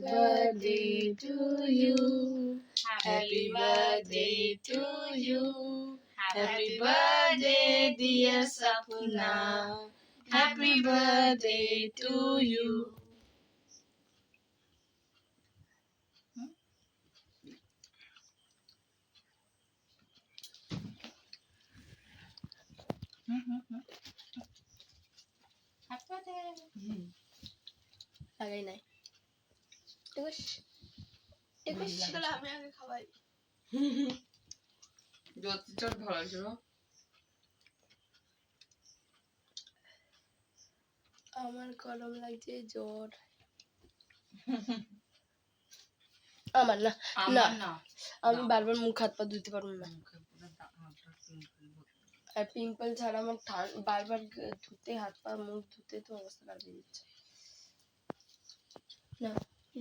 birthday to you. Happy birthday to you. Happy birthday, dear Sapuna. Happy birthday to you. লাগাই নাই টিকুস টিকুস তাহলে আমি আগে খাওয়াই জ্যোতিষটা ভালো ছিল আমার গরম লাগছে জ্বর। আমার না না। না। আমি বারবার মুখ হাত পা ধুতে পারব না। আর পিম্পল ছাড়া আমার ঠান- বারবার ধুতে হাত পা মুখ ধুতে তো অবস্থা খারাপ হয়ে যাচ্ছে। না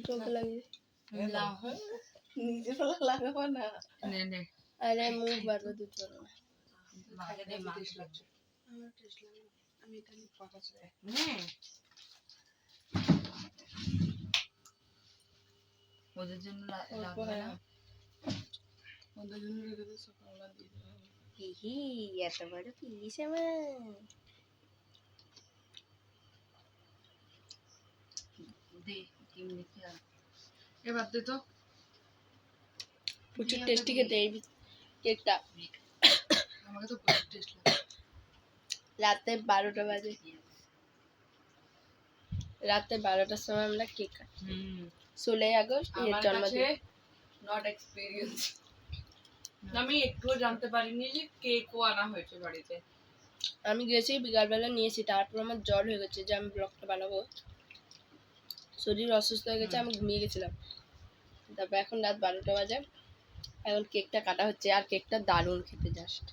চোখে লাগে নিজের বেলা লাগাবো না। আরে মুখ বারবার ধুতে পারব না। আমি কথা ওদের জন্য লাগবে না? না। ওদের জন্য রেখে দিয়ে সকালবেলা দিয়ে দেওয়া হিহি এত বড় পিস আমার এবার দে তো প্রচুর টেস্টি খেতে এই কেকটা আমাকে তো প্রচুর টেস্ট লাগে রাতে বারোটা বাজে রাতে বারোটার সময় আমরা কেক কাটি হুম ষোলোই আগস্ট এর জন্মদিন নট এক্সপিরিয়েন্স আমি একটুও জানতে পারিনি যে কেকও আনা হয়েছে বাড়িতে। আমি গেছি বিকালবেলা নিয়েছি তারপর আমার জ্বর হয়ে গেছে যে আমি ব্লগটা বানাবো। শরীর অসুস্থ হয়ে গেছে আমি ঘুমিয়ে গেছিলাম। তারপর এখন রাত বারোটা বাজে। এখন কেকটা কাটা হচ্ছে আর কেকটা দারুণ খেতে জাস্ট